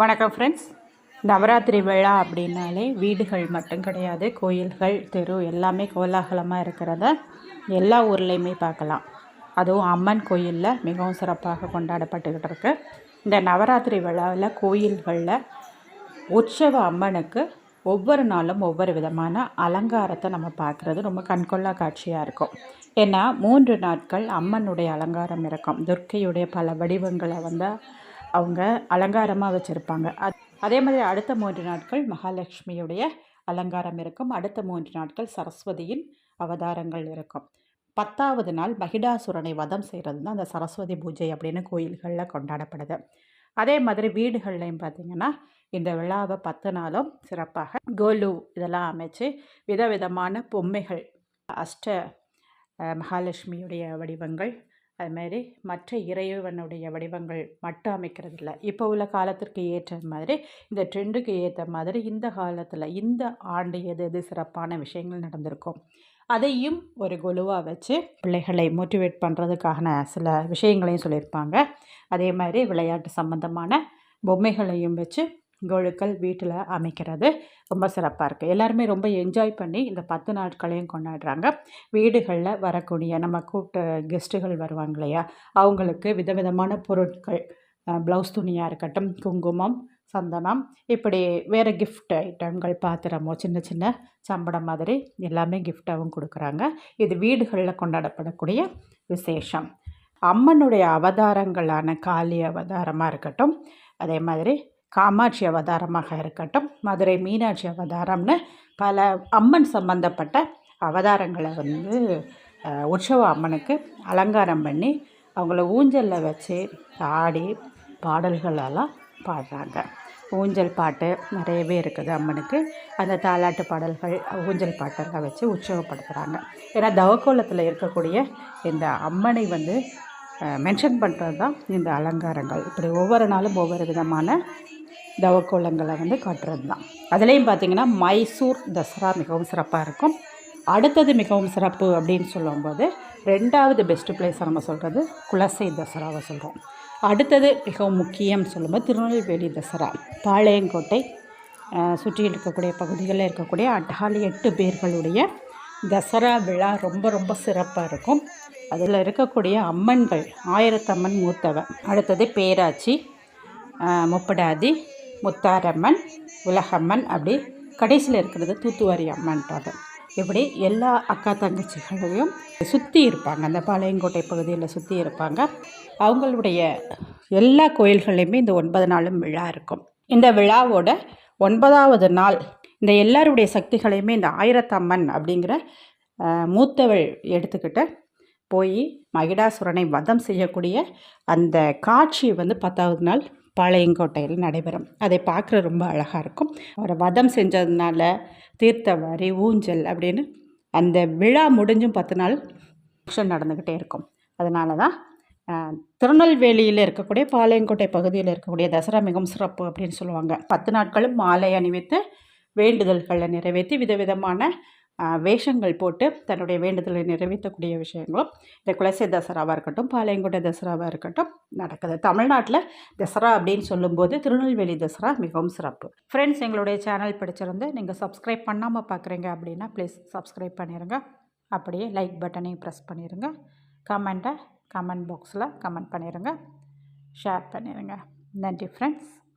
வணக்கம் ஃப்ரெண்ட்ஸ் நவராத்திரி விழா அப்படின்னாலே வீடுகள் மட்டும் கிடையாது கோயில்கள் தெரு எல்லாமே கோலாகலமாக இருக்கிறத எல்லா ஊர்லேயுமே பார்க்கலாம். அதுவும் அம்மன் கோயிலில் மிகவும் சிறப்பாக கொண்டாடப்பட்டுக்கிட்டு இருக்கு. இந்த நவராத்திரி விழாவில் கோயில்களில் உற்சவ அம்மனுக்கு ஒவ்வொரு நாளும் ஒவ்வொரு விதமான அலங்காரத்தை நம்ம பார்க்குறது ரொம்ப கண்கொள்ளா காட்சியாக இருக்கும். ஏன்னா மூன்று நாட்கள் அம்மனுடைய அலங்காரம் இருக்கும். துர்க்கையுடைய பல வடிவங்களை வந்து அவங்க அலங்காரமாக வச்சுருப்பாங்க. அது அதே மாதிரி அடுத்த மூன்று நாட்கள் மகாலட்சுமியுடைய அலங்காரம் இருக்கும். அடுத்த மூன்று நாட்கள் சரஸ்வதியின் அவதாரங்கள் இருக்கும். பத்தாவது நாள் மகிடாசுரனை வதம் செய்கிறது தான் அந்த சரஸ்வதி பூஜை அப்படின்னு கோயில்களில் கொண்டாடப்படுது. அதே மாதிரி வீடுகள்லையும் பார்த்திங்கன்னா இந்த விழாவை பத்து நாளும் சிறப்பாக கோலு இதெல்லாம் அமைச்சு விதவிதமான பொம்மைகள் அஷ்ட மகாலட்சுமியுடைய வடிவங்கள் அதுமாரி மற்ற இறைவனுடைய வடிவங்கள் மட்டும் அமைக்கிறது இல்லை இப்போ உள்ள காலத்திற்கு ஏற்ற மாதிரி இந்த ட்ரெண்டுக்கு ஏற்ற மாதிரி இந்த காலத்தில் இந்த ஆண்டு எது எது சிறப்பான விஷயங்கள் நடந்திருக்கும் அதையும் ஒரு குழுவாக வச்சு பிள்ளைகளை மோட்டிவேட் பண்ணுறதுக்கான சில விஷயங்களையும் சொல்லியிருப்பாங்க. அதே மாதிரி விளையாட்டு சம்மந்தமான பொம்மைகளையும் வச்சு கொழுக்கள் வீட்டில் அமைக்கிறது ரொம்ப சிறப்பாக இருக்குது எல்லாருமே ரொம்ப என்ஜாய் பண்ணி இந்த பத்து நாட்களையும் கொண்டாடுறாங்க. வீடுகளில் வரக்கூடிய நம்ம கூப்பிட்ட கெஸ்ட்டுகள் வருவாங்க இல்லையா? அவங்களுக்கு விதவிதமான பொருட்கள் ப்ளவுஸ் துணியாக இருக்கட்டும் குங்குமம் சந்தனம் இப்படி வேறு கிஃப்ட் ஐட்டங்கள் பாத்திரமோ சின்ன சின்ன சம்படம் மாதிரி எல்லாமே கிஃப்டாகவும் கொடுக்குறாங்க. இது வீடுகளில் கொண்டாடப்படக்கூடிய விசேஷம். அம்மனுடைய அவதாரங்களான காளி அவதாரமாக இருக்கட்டும் அதே மாதிரி காமாட்சி அவதாரமாக இருக்கட்டும் மதுரை மீனாட்சி அவதாரம்னு பல அம்மன் சம்பந்தப்பட்ட அவதாரங்களை வந்து உற்சவ அம்மனுக்கு அலங்காரம் பண்ணி அவங்கள ஊஞ்சலில் வச்சு ஆடி பாடல்களெல்லாம் பாடுறாங்க. ஊஞ்சல் பாட்டு நிறையவே இருக்குது அம்மனுக்கு. அந்த தாலாட்டு பாடல்கள் ஊஞ்சல் பாட்டெல்லாம் வச்சு உற்சவப்படுத்துகிறாங்க ஏன்னா தவக்கோலத்தில் இருக்கக்கூடிய இந்த அம்மனை வந்து மென்ஷன் பண்ணுறது தான் இந்த அலங்காரங்கள். இப்படி ஒவ்வொரு நாளும் ஒவ்வொரு விதமான தவக்கோலங்களை வந்து காட்டுறது தான். அதுலேயும் பார்த்திங்கன்னா மைசூர் தசரா மிகவும் சிறப்பாக இருக்கும். அடுத்தது மிகவும் சிறப்பு அப்படின்னு சொல்லும்போது ரெண்டாவது பெஸ்ட்டு பிளேஸை நம்ம சொல்கிறது குலசை தசராவை சொல்கிறோம் அடுத்தது மிகவும் முக்கியம் சொல்லும்போது திருநெல்வேலி தசரா பாளையங்கோட்டை சுற்றி இருக்கக்கூடிய பகுதிகளில் இருக்கக்கூடிய அட்டாலி எட்டு பேர்களுடைய தசரா விழா ரொம்ப ரொம்ப சிறப்பாக இருக்கும். அதில் இருக்கக்கூடிய அம்மன்கள் ஆயிரத்தம்மன் மூத்தவன் அடுத்தது பேராச்சி முப்படாதி முத்தாரம்மன் உலகம்மன் அப்படி கடைசியில் இருக்கிறது தூத்துவாரி அம்மன்றது இப்படி எல்லா அக்கா தங்கச்சிகளையும் சுற்றி இருப்பாங்க. அந்த பாளையங்கோட்டை பகுதியில் சுற்றி இருப்பாங்க. அவங்களுடைய எல்லா கோயில்கள்லையுமே இந்த ஒன்பது நாளும் விழா இருக்கும். இந்த விழாவோட ஒன்பதாவது நாள் இந்த எல்லாருடைய சக்திகளையுமே இந்த ஆயிரத்தம்மன் அப்படிங்கிற மூத்தவள் எடுத்துக்கிட்டு போய் மகிடாசுரனை வதம் செய்யக்கூடிய அந்த காட்சி வந்து பத்தாவது நாள் பாளையங்கோட்டையில் நடைபெறும். அதை பார்க்குற ரொம்ப அழகாக இருக்கும். அவரை வதம் செஞ்சதுனால தீர்த்தவாரி ஊஞ்சல் அப்படின்னு அந்த விழா முடிஞ்சும் பத்து நாள் ஃபங்க்ஷன் நடந்துக்கிட்டே இருக்கும். அதனால தான் திருநெல்வேலியில் இருக்கக்கூடிய பாளையங்கோட்டை பகுதியில் இருக்கக்கூடிய தசரா மிகவும் சிறப்பு அப்படின்னு சொல்லுவாங்க. பத்து நாட்களும் மாலை அணிவித்து வேண்டுதல்களை நிறைவேற்றி விதவிதமான வேஷங்கள் போட்டு தன்னுடைய வேண்டுதலை நிறைவேற்றக்கூடிய விஷயங்களும் இந்த குலசை தசராவாக இருக்கட்டும் பாளையங்கோட்டை தசராவாக இருக்கட்டும் நடக்குது. தமிழ்நாட்டில் தசரா அப்படின்னு சொல்லும்போது திருநெல்வேலி தசரா மிகவும் சிறப்பு. ஃப்ரெண்ட்ஸ் எங்களுடைய சேனல் பிடிச்சிருந்து நீங்கள் சப்ஸ்கிரைப் பண்ணாமல் பார்க்குறீங்க அப்படின்னா ப்ளீஸ் சப்ஸ்கிரைப் பண்ணிடுங்க அப்படியே லைக் பட்டனையும் ப்ரெஸ் பண்ணிடுங்க கமெண்ட்டை கமெண்ட் பாக்ஸில் கமெண்ட் பண்ணிடுங்க ஷேர் பண்ணிடுங்க நன்றி ஃப்ரெண்ட்ஸ்